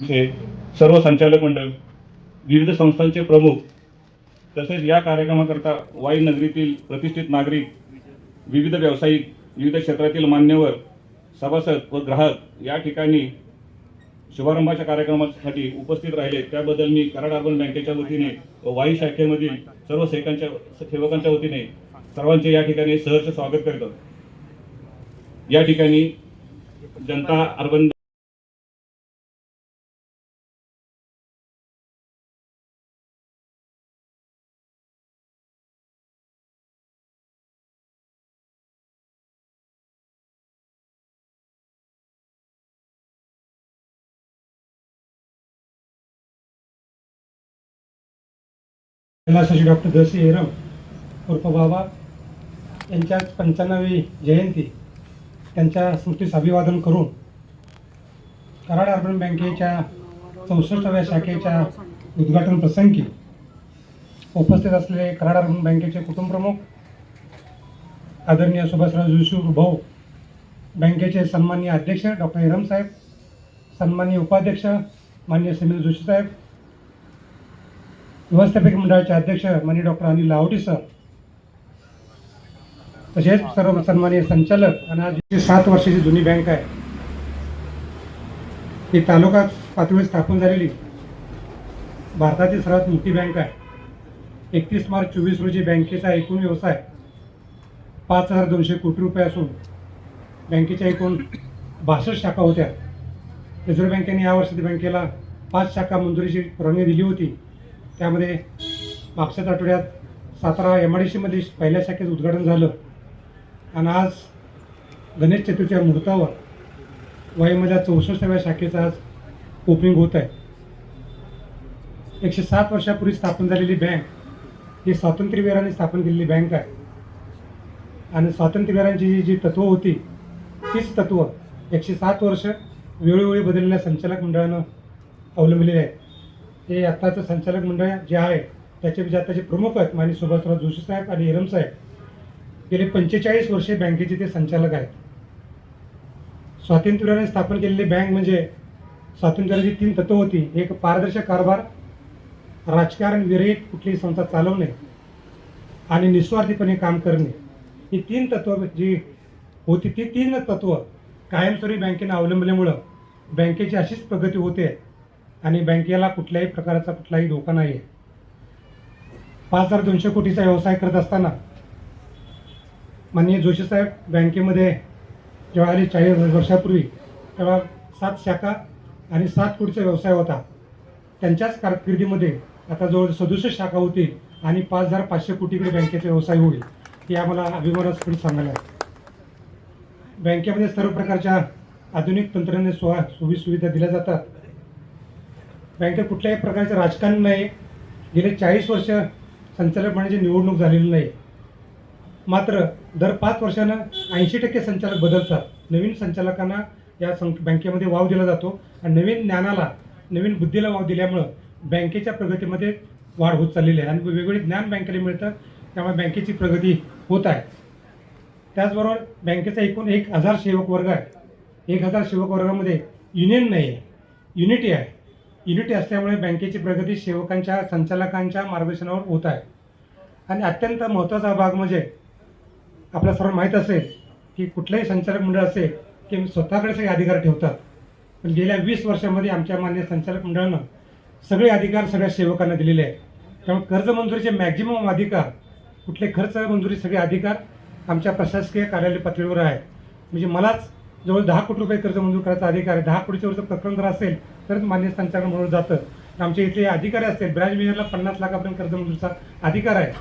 चे सर्व संचालक मंडळ विविध संस्थांचे प्रमुख तसेच या कार्यक्रमाकरता वाई नगरीतील प्रतिष्ठित नागरिक विविध व्यावसायिक विविध क्षेत्रातील मान्यवर सभासद व ग्राहक या ठिकाणी शुभारंभाच्या कार्यक्रमासाठी उपस्थित राहिले. त्याबद्दल मी कराड अर्बन बँकेच्या वतीने व वाई शाखेमधील सर्व सेवकांच्या सेवकांच्या वतीने सर्वांचे या ठिकाणी सहर्ष स्वागत करतो. या ठिकाणी जनता अर्बन सचिव डॉक्टर दसी हेरम उर्फ बाबा यांच्या पंच्याण्णवी जयंती त्यांच्या स्मृतीस अभिवादन करून कराड अर्बन बँकेच्या चौसष्टाव्या शाखेच्या उद्घाटन प्रसंगी उपस्थित असलेले कराड अर्बन बँकेचे कुटुंबप्रमुख आदरणीय सुभाषराव जोशी भाऊ बँकेचे सन्माननीय अध्यक्ष डॉक्टर हेरम साहेब सन्माननीय उपाध्यक्ष माननीय समीर जोशी साहेब व्यवस्थापक मंडळाचे अध्यक्ष माननीय डॉक्टर अनिल लाहोटी सर तसेच सर्व सन्माननीय संचालक आणि आज जी सात वर्षाची जुनी बँक आहे ही तालुका पातळीवर स्थापन झालेली भारतातील सर्वात मोठी बँक आहे. एकतीस मार्च चोवीस रोजी बँकेचा एकूण व्यवसाय पाच हजार दोनशे कोटी रुपये असून बँकेच्या एकूण बासष्ट शाखा होत्या. रिझर्व्ह बँकेने यावर्षी बँकेला पाच शाखा मंजुरीची परवानगी दिली होती. त्यामध्ये मागच्याच आठवड्यात सातारा एम आय डी सीमध्ये पहिल्या शाखेचं उद्घाटन झालं. आणि आज गणेश चतुर्थीच्या मुहूर्तावर वाईमधल्या चौसष्टाव्या शाखेचं आज ओपनिंग होत आहे. एकशे सात वर्षापूर्वी स्थापन झालेली बँक ही स्वातंत्र्यवीरांनी स्थापन केलेली बँक आहे. आणि स्वातंत्र्यवीरांची जी जी तत्त्व होती तीच तत्त्व एकशे सात वर्ष वेळोवेळी बदललेल्या संचालक मंडळानं अवलंबलेली आहेत. हे आत्ताचं संचालक मंडळ जे आहे त्याचे जे आत्ताचे प्रमुख आहेत माननीय सुभाषराव जोशी साहेब आणि हिरम साहेब गेले पंचेचाळीस वर्षे बँकेचे ते संचालक आहेत. स्वातंत्र्याने स्थापन केलेली बँक म्हणजे स्वातंत्र्याची तीन तत्व होती. एक पारदर्शक कारभार राजकारण विरहित कुठलीही संस्था चालवणे आणि निस्वार्थीपणे काम करणे. ही तीन तत्व जी होती ती तीन तत्व कायमस्वरूपी बँकेनं अवलंबल्यामुळं बँकेची अशीच प्रगती होते. आणि बँकेला कुठल्याही प्रकारचा कुठलाही धोका नाही आहे पाच हजार दोनशे कोटीचा व्यवसाय करत असताना माननीय जोशीसाहेब बँकेमध्ये जेव्हा आले चाळीस वर्षापूर्वी तेव्हा सात शाखा आणि सात कोटीचा व्यवसाय होता. त्यांच्याच कारकिर्दीमध्ये आता जवळ सदुसष्ट शाखा होती आणि पाच हजार पाचशे कोटीकडे बँकेचा व्यवसाय होईल हे आम्हाला अभिमानास्पद सांगायला आहे बँकेमध्ये सर्व प्रकारच्या आधुनिक तंत्रज्ञान सोया सोयी सुविधा दिल्या जातात. बँकेत कुठल्याही प्रकारचं राजकारण नाही. गेले चाळीस वर्ष संचालकपणाची निवडणूक झालेली नाही. मात्र दर पाच वर्षानं ऐंशी टक्के संचालक बदलतात. नवीन संचालकांना या सं बँकेमध्ये वाव दिला जातो आणि नवीन ज्ञानाला नवीन बुद्धीला वाव दिल्यामुळं बँकेच्या प्रगतीमध्ये वाढ होत चाललेली आहे. आणि वेगवेगळे ज्ञान बँकेला मिळतं त्यामुळे बँकेची प्रगती होत आहे. त्याचबरोबर बँकेचा एकूण एक हजार सेवक वर्ग आहे. एक हजार सेवक वर्गामध्ये युनियन नाही आहे युनिटी आहे. युनिटी असल्यामुळे बँकेची प्रगती सेवकांच्या संचालकांच्या मार्गदर्शनावर होत आहे. आणि अत्यंत महत्त्वाचा भाग म्हणजे आपल्या सर्व माहीत असेल की कुठलंही संचालक मंडळ असेल की स्वतःकडे सगळे अधिकार ठेवतात. पण गेल्या वीस वर्षामध्ये आमच्या मान्य संचालक मंडळानं सगळे अधिकार सगळ्या सेवकांना दिलेले आहेत. त्यामुळे कर्ज मंजुरीचे मॅक्झिमम अधिकार कुठले खर्च मंजुरी सगळे अधिकार आमच्या प्रशासकीय कार्यालय पातळीवर आहे म्हणजे मलाच जवळ दहा कोटी रुपये कर्ज मंजूर करायचा अधिकार आहे दहा कोटीच्या वरचं प्रकरण जर असेल तरच मान्य संचालन म्हणून जातं. आमचे इथले अधिकारी असतील ब्रँच मॅनेजरला पन्नास लाखापर्यंत कर्ज मंजूरचा अधिकार आहे.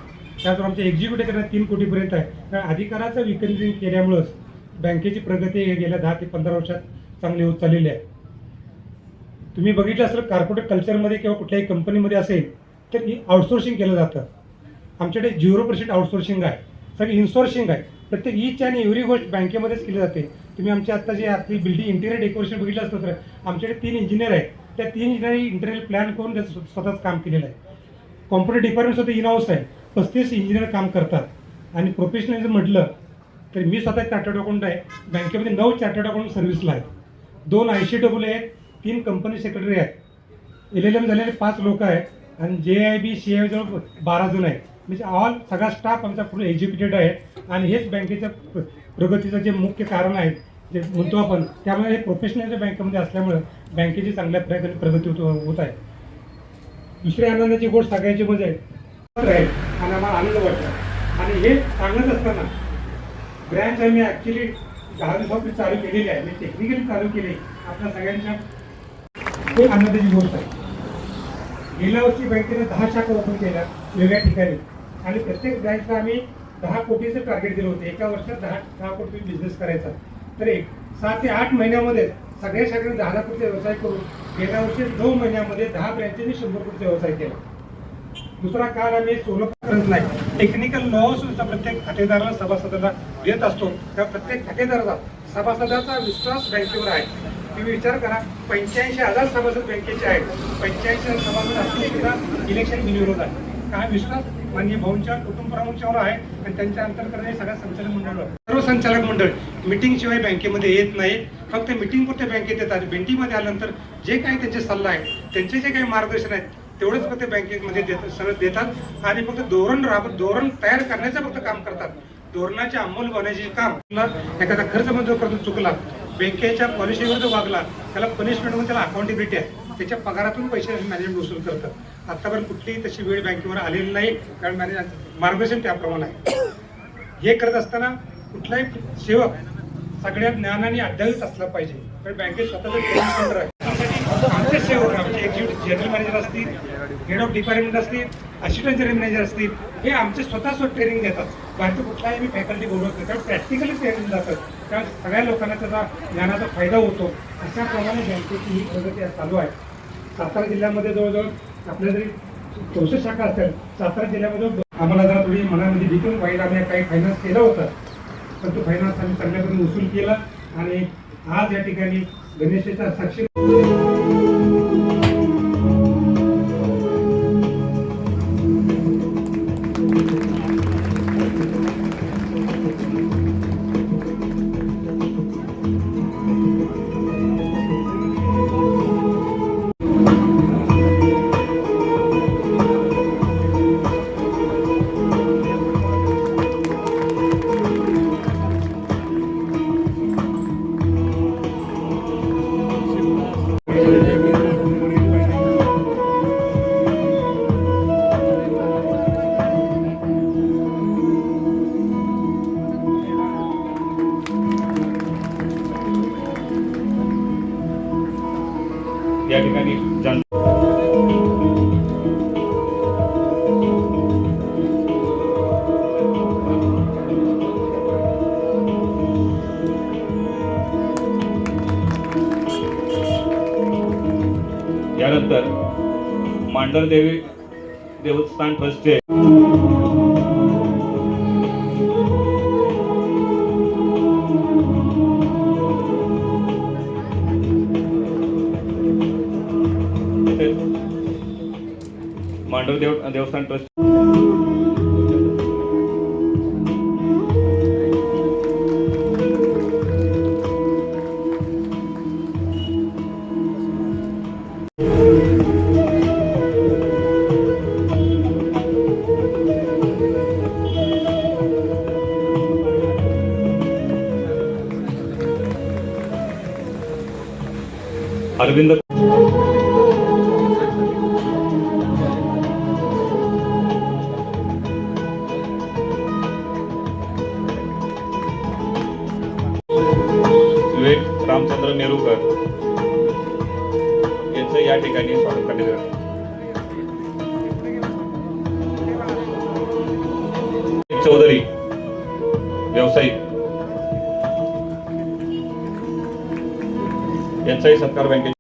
त्याचबरोबर आमच्या एक्झिक्युटिव्ह करण्यात तीन कोटीपर्यंत आहे. त्या अधिकाराचं विकेंद्रीकरण केल्यामुळंच बँकेची प्रगती हे गेल्या दहा ते पंधरा वर्षात चांगली होत चाललेली आहे. तुम्ही बघितलं असेल कॉर्पोरेट कल्चरमध्ये किंवा कुठल्याही कंपनीमध्ये असेल तर आउटसोर्सिंग केलं जातं. आमच्याकडे झिरो पर्सेंट आउटसोर्सिंग आहे. सगळी इन्सोर्सिंग आहे. प्रत्येक ईच आणि एव्हरी गोष्ट बँकेमध्येच केली जाते. तुम्ही आमची आता जे आपली बिल्डिंग इंटिरियर डेकोरेशन बघितलं असतं तर आमच्याकडे तीन इंजिनियर आहेत. त्या तीन इंजिनियर इंटिरियर प्लॅन करून त्याचं स्वतःच काम केलेलं आहे. कॉम्प्युटर डिपार्टमेंट सुद्धा इनहाऊस आहे. पस्तीस इंजिनियर काम करतात. आणि प्रोफेशनल जर म्हटलं तर मी स्वतः चार्टर्ड अकाउंट आहे. बँकेमध्ये नऊ चार्टर्ड अकाउंट सर्व्हिसला आहेत. दोन आय सी डब्ल्यू आहेत. तीन कंपनी सेक्रेटरी आहेत. एल एल एम झालेले पाच लोक आहेत. आणि जे आय बी सी आय जवळ बारा जण आहेत. म्हणजे ऑल सगळा स्टाफ आमचा पूर्ण एज्युकेटेड आहे. आणि हेच बँकेच्या प्र- प्रगतीचं जे मुख्य कारण आहे. जे म्हणतो आपण त्यामुळे हे प्रोफेशनल बँकेमध्ये असल्यामुळं बँकेची चांगल्या प्रकारे प्रगती होत होत आहे. दुसऱ्या आनंदाची गोष्ट सांगायची म्हणजे राहील आणि आम्हाला आनंद वाटतो. आणि हे सांगत असताना ब्रँच आम्ही ॲक्च्युली दहा दिवसापूर्वी चालू केलेली आहे. मी टेक्निकली चालू केली. आपल्या सगळ्यांच्या हे आनंदाची गोष्ट आहे. गेल्या वर्षी बँकेने दहा शाखा ओपन केल्या वेगळ्या ठिकाणी. आणि प्रत्येक ब्रँचला आम्ही दहा कोटीचं टार्गेट दिलं होतं. एका वर्षात दहा दहा कोटी बिझनेस करायचा. तर एक सात ते आठ महिन्यामध्ये सगळ्या शाखेने दहा लाख रुपये व्यवसाय करून गेल्या वर्षी नऊ महिन्यामध्ये दहा ब्रँचेसनी शंभर कोटीचा व्यवसाय केला. दुसरा काल आम्ही सोलो करत नाही टेक्निकल नॉ प्रत्येक खातेदाराला सभासदाला देत असतो. त्या प्रत्येक खातेदाराचा सभासदाचा विश्वास बँकेवर आहे. तुम्ही विचार करा पंच्याऐंशी हजार सभासद बँकेचे आहेत. पंच्याऐंशी हजार सभासद असतील सुद्धा इलेक्शन बिनविरोध आहे काय विश्वास? माननीय भाऊंच्या कुटुंब प्रमुखांवर आहे. आणि त्यांच्या अंतर्गत सगळ्या संचालक मंडळावर सर्व संचालक मंडळ मिटिंग शिवाय बँकेमध्ये येत नाही फक्त मिटिंग पुरते बँकेत येतात. भेटीमध्ये आल्यानंतर जे काही त्यांचे सल्ला आहे त्यांचे जे काही मार्गदर्शन आहेत तेवढंच फक्त बँकेमध्ये देत देतात. आणि फक्त धोरण राबत धोरण तयार करण्याचं फक्त काम करतात. धोरणाच्या अंमलबजावण्याचे काम एखादा खर्च मंजूर करून चुकला बँकेच्या पॉलिसीवर जो वागला त्याला पनिशमेंट म्हणून त्याला अकाउंटेबिलिटी आहे. त्याच्या पगारातून पैसे मॅनेजमेंट वसूल करतात. आतापर्यंत कुठलीही तशी वेळ बँकेवर आलेली नाही कारण मॅनेज मार्गदर्शन त्याप्रमाणे आहे. हे करत असताना कुठलाही सेवक सगळ्या ज्ञानाने अध्यावित असला पाहिजे. कारण बँकेत स्वतःचं ट्रेनिंग सेंटर आहे. आमचे सेवक आमचे एक्झिक्युटिव्ह जनरल मॅनेजर असतील हेड ऑफ डिपार्टमेंट असतील असिस्टंट जनरल मॅनेजर असतील हे आमचे स्वतः ट्रेनिंग देतात. बाहेर कुठलाही मी फॅकल्टी बोलवत नाही. कारण प्रॅक्टिकली ट्रेनिंग जातात कारण सगळ्या लोकांना त्याचा ज्ञानाचा फायदा होतो. अशा प्रमाणे बँकेची ही प्रगती चालू आहे. सातारा जिल्ह्यामध्ये जवळजवळ आपल्या जरी चौसष्ट शाखा असतील सातारा जिल्ह्यामध्ये आम्हाला जरा थोडी मनामध्ये भीतून वाईट आम्ही काही फायनान्स केलं होतं. पण तो फायनान्स आम्ही चांगल्या पद्धतीने वसूल केला आणि आज या ठिकाणी गणेशाचा साक्षी या ठिकाणी जाणून यानंतर मांडरदेवी देवस्थान ट्रस्टचे व्यावसायिक. यांचाही सत्कार बँकेत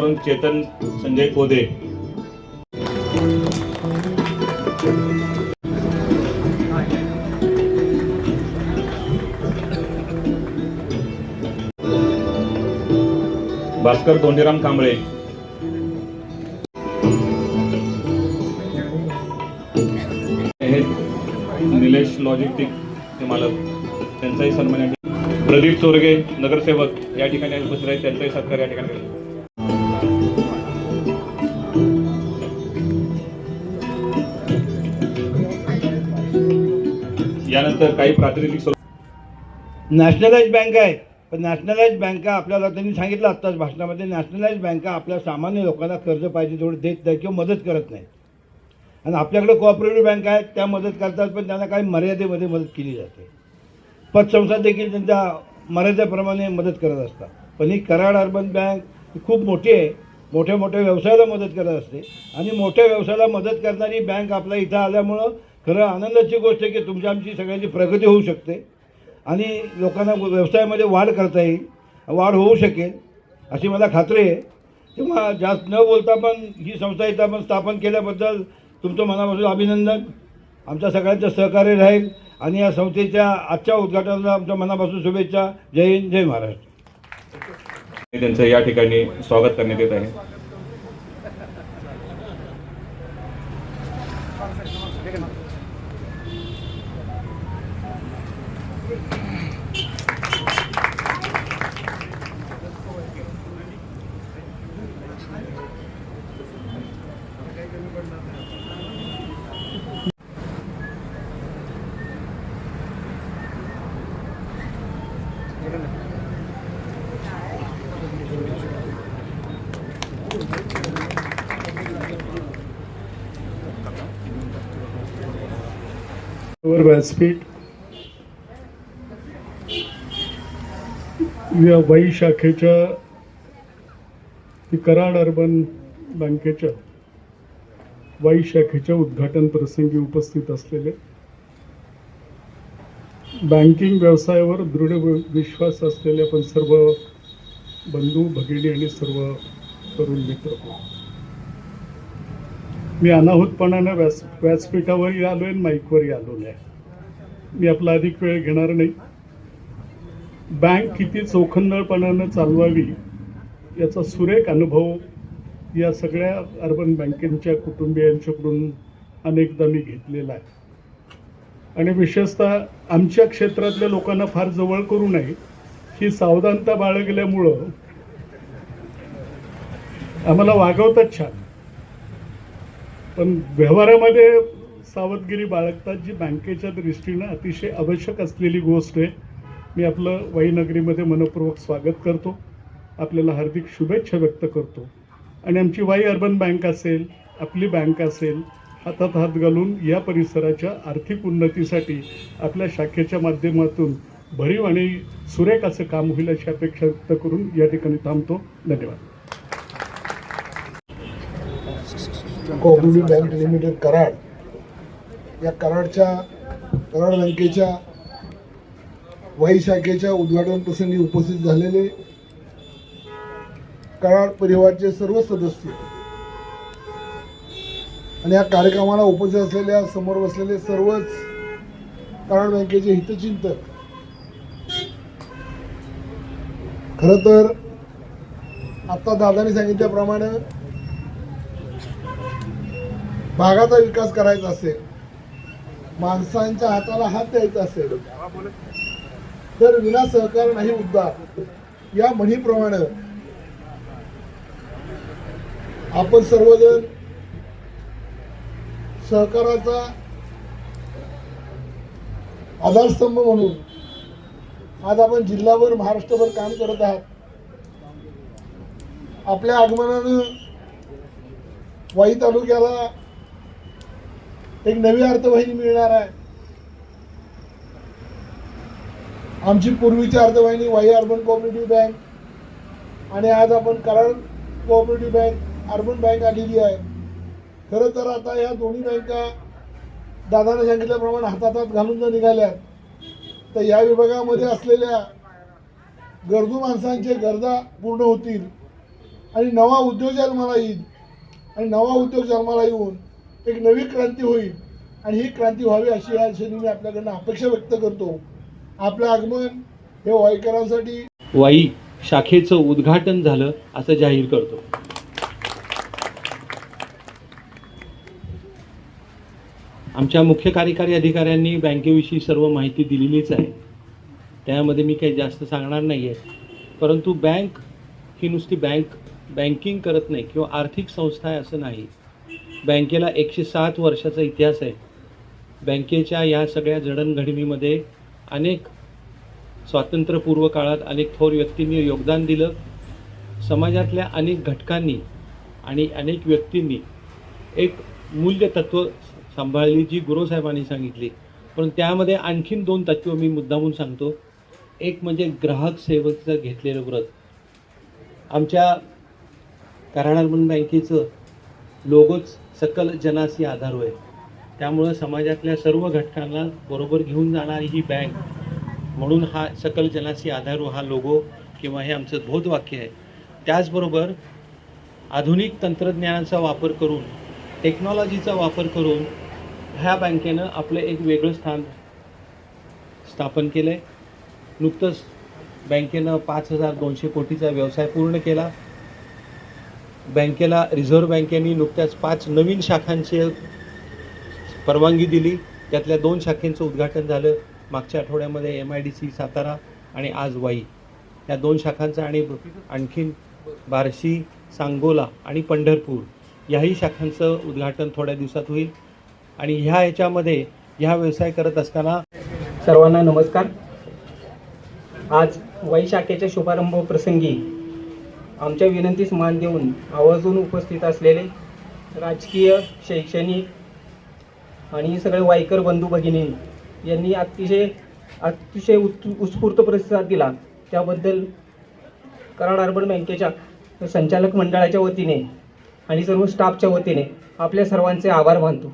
वाढून चेतन संजय कोदे भास्कर दोंडीराम कांबळे. निलेश लॉजिस्टिक मालक. त्यांचाही सन्मान प्रदीप चोरगे नगरसेवक या ठिकाणी उपस्थित आहेत. त्यांचाही सत्कार या ठिकाणी यानंतर काही प्रातिनिधिक स्वरूप नॅशनलाइज बँक आहे. पण नॅशनलाइज बँका आपल्याला त्यांनी सांगितलं आत्ताच भाषणामध्ये नॅशनलाइज बँका आपल्या सामान्य लोकांना कर्ज पाहिजे तेवढं देत नाही किंवा मदत करत नाही. आणि आपल्याकडे कोऑपरेटिव्ह बँक आहेत त्या मदत करतात पण त्यांना काही मर्यादेमध्ये मदत केली जाते. पतसंस्था देखील त्यांच्या मर्यादेप्रमाणे मदत करत असतात. पण ही कराड अर्बन बँक ही खूप मोठी आहे. मोठ्या मोठ्या व्यवसायाला मदत करत असते. आणि मोठ्या व्यवसायाला मदत करणारी बँक आपल्या इथं आल्यामुळं खरं आनंदाची गोष्ट आहे की तुमच्या आमची सगळ्यांची प्रगती होऊ शकते आणि लोकांना व्यवसायामध्ये वाढ करता येईल वाढ होऊ शकेल अशी मला खात्री आहे. किंवा जास्त न बोलता पण ही संस्था इथं आपण स्थापन केल्याबद्दल तुमचं मनापासून अभिनंदन. आमच्या सगळ्यांचं सहकार्य राहील आणि या संस्थेच्या आजच्या उद्घाटनाला आमच्या मनापासून शुभेच्छा. जय हिंद जय महाराष्ट्र. त्यांचं या ठिकाणी स्वागत करण्यात येत आहे. वर व्यासपीठ या वाई शाखेच्या कराड अर्बन बँकेच्या वाई शाखेच्या उद्घाटन प्रसंगी उपस्थित असलेले बँकिंग व्यवसायावर दृढ विश्वास असलेले आपण सर्व बंधू भगिनी आणि सर्व तरुण मित्र. मी अनाहूतपणानं व्यास व्यासपीठावरही आलो आहे माईकवरही आलो नाही मी आपला अधिक वेळ घेणार नाही. बँक किती चोखंदळपणानं चालवावी याचा सुरेख अनुभव या सगळ्या अर्बन बँकेच्या कुटुंबियांच्याकडून अनेकदा मी घेतलेला आहे. आणि विशेषतः आमच्या क्षेत्रातल्या लोकांना फार जवळ करू नये ही सावधानता बाळगल्यामुळं आम्हाला वागवतात छान. पण व्यवहारामध्ये सावधगिरी बाळगतात जी बँकेच्या दृष्टीनं अतिशय आवश्यक असलेली गोष्ट आहे. मी आपलं वाईनगरीमध्ये मनपूर्वक स्वागत करतो. आपल्याला हार्दिक शुभेच्छा व्यक्त करतो. आणि आमची वाई अर्बन बँक असेल आपली बँक असेल हातात हात घालून या परिसराच्या आर्थिक उन्नतीसाठी आपल्या शाखेच्या माध्यमातून भरीव आणि सुरेख असं काम होईल अशी अपेक्षा व्यक्त करून या ठिकाणी थांबतो. धन्यवाद. Cooperative bank limited Karad. या कराडच्या कराड बँकेच्या वाई शाखेच्या उद्घाटन प्रसंगी उपस्थित झालेले कराड परिवारचे सर्व सदस्य आणि या कार्यक्रमाला उपस्थित असलेल्या समोर बसलेले सर्वच कराड बँकेचे हितचिंतक. खरं तर आता दादाने सांगितल्याप्रमाणे भागाचा विकास करायचा असेल माणसांच्या हाताला हात द्यायचा असेल तर विना सहकार नाही उद्धार. या म्हणीप्रमाणे आपण सर्वजण सहकाराचा आधारस्तंभ म्हणून आज आपण जिल्हाभर महाराष्ट्रभर काम करत आहात. आपल्या आगमनानं वाई तालुक्याला एक नवी अर्थवाहिनी मिळणार आहे. आमची पूर्वीची अर्थवाहिनी वाई अर्बन कोऑपरेटिव्ह बँक आणि आज आपण Karad cooperative bank urban bank आलेली आहे. खरं तर आता ह्या दोन्ही बँका दादाने सांगितल्याप्रमाणे हातात घालून जर निघाल्या तर या विभागामध्ये असलेल्या गरजू माणसांचे गरजा पूर्ण होतील आणि नवा उद्योग जन्माला येईल आणि नवा उद्योग जन्माला येऊन एक नवी क्रांती होईल. आणि ही क्रांती व्हावी अशी या क्षणी मी आपल्याकडनं अपेक्षा व्यक्त करतो. आपलं आगमन हे वाईकरांसाठी वाई शाखेचं उद्घाटन झालं असं जाहीर करतो. आमच्या मुख्य कार्यकारी अधिकाऱ्यांनी बँकेविषयी सर्व माहिती दिलेलीच आहे. त्यामध्ये मी काही जास्त सांगणार नाही आहे परंतु बँक ही नुसती बँक बँकिंग करत नाही किंवा आर्थिक संस्था आहे असं नाही. बँकेला एकशे सात वर्षाचा इतिहास आहे. बँकेच्या या सगळ्या जडणघडणीमध्ये अनेक स्वातंत्र्यपूर्व काळात अनेक थोर व्यक्तींनी योगदान दिलं. समाजातल्या अनेक घटकांनी आणि अनेक व्यक्तींनी एक मूल्य तत्त्व सांभाळली जी गुरुसाहेबांनी सांगितली. पण त्यामध्ये आणखीन दोन तत्त्व मी मुद्दामून सांगतो. एक म्हणजे ग्राहक सेवेचं घेतलेलं व्रत. आमच्या कराणारमन बँकेचं लोगोच सकल जनासी आधार आहे त्यामुळं समाजातल्या सर्व घटकांना बरोबर घेऊन जाणारी ही बँक म्हणून हा सकल जनासी आधार हा लोगो किंवा हे आमचं बोधवाक्य आहे. त्याचबरोबर आधुनिक तंत्रज्ञानाचा वापर करून टेक्नॉलॉजीचा वापर करून ह्या बँकेनं आपलं एक वेगळं स्थान स्थापन केलं आहे नुकतंच बँकेनं पाच हजार दोनशे कोटीचा व्यवसाय पूर्ण केला. बँकेला रिझर्व्ह बँकेने नुकत्याच पाच नवीन शाखांची परवानगी दिली. त्यातल्या दोन शाखेंचं उद्घाटन झालं. मागच्या आठवड्यामध्ये M I D C Satara आणि आज वाई. या दोन शाखांचं आणि आणखीन बार्शी सांगोला आणि पंढरपूर याही शाखांचं उद्घाटन थोड्या दिवसात होईल. आणि ह्या याच्यामध्ये ह्या व्यवसाय करत असताना सर्वांना नमस्कार. आज वाई शाखेच्या शुभारंभ प्रसंगी आमच्या विनंतीस मान देऊन आवर्जून उपस्थित असलेले राजकीय शैक्षणिक आणि सगळे वायकर बंधू भगिनी यांनी अतिशय अतिशय उत् उत्स्फूर्त प्रतिसाद दिला. त्याबद्दल कराड अर्बन बँकेच्या संचालक मंडळाच्या वतीने आणि सर्व स्टाफच्या वतीने आपल्या सर्वांचे आभार मानतो.